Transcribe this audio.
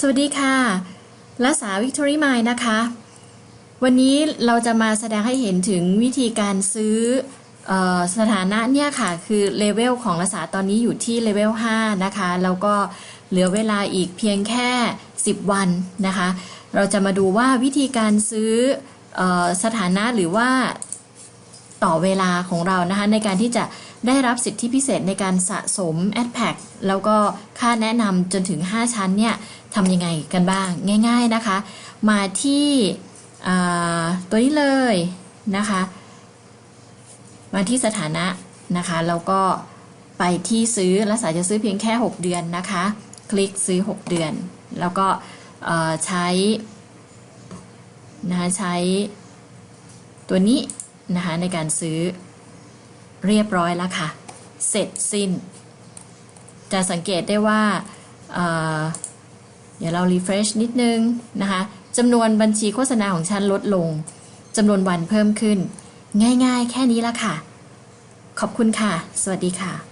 สวัสดีค่ะลักษาวิกตอรี่ไมล์นะคะ วันนี้เราจะมาแสดงให้เห็นถึงวิธีการซื้อออสถานะเนี่ยค่ะ คือเลเวลของลักษาตอนนี้อยู่ที่เลเวล5นะคะ แล้วก็เหลือเวลาอีกเพียงแค่ 10 วันนะคะ เราจะมาดูว่าวิธีการซื้อออสถานะหรือว่าต่อเวลาของเรานะคะในการที่จะได้รับสิทธิพิเศษในการสะสม a d p a c แล้วก็ค่าแนะนำจนถึง 5 ชั้นเนี่ย ทำยังไงกันบ้างง่าย ๆนะคะ มาที่ตัวนี้เลยนะคะ มาที่สถานะนะคะแล้วก็ไปที่ซื้อและสาจะซื้อเพียงแค่ 6 เดือนนะคะ คลิกซื้อ 6 เดือน แล้วก็ใช้นะคะใช้ตัวนี้นะคะในการซื้อเรียบร้อยแล้วค่ะ เสร็จสิ้น จะสังเกตได้ว่า ดี๋ยวเรา refresh นิดนึงนะคะจำนวนบัญชีโฆษณาของฉันลดลงจำนวนวันเพิ่มขึ้น ง่ายๆ แค่นี้ละค่ะ ขอบคุณค่ะ สวัสดีค่ะ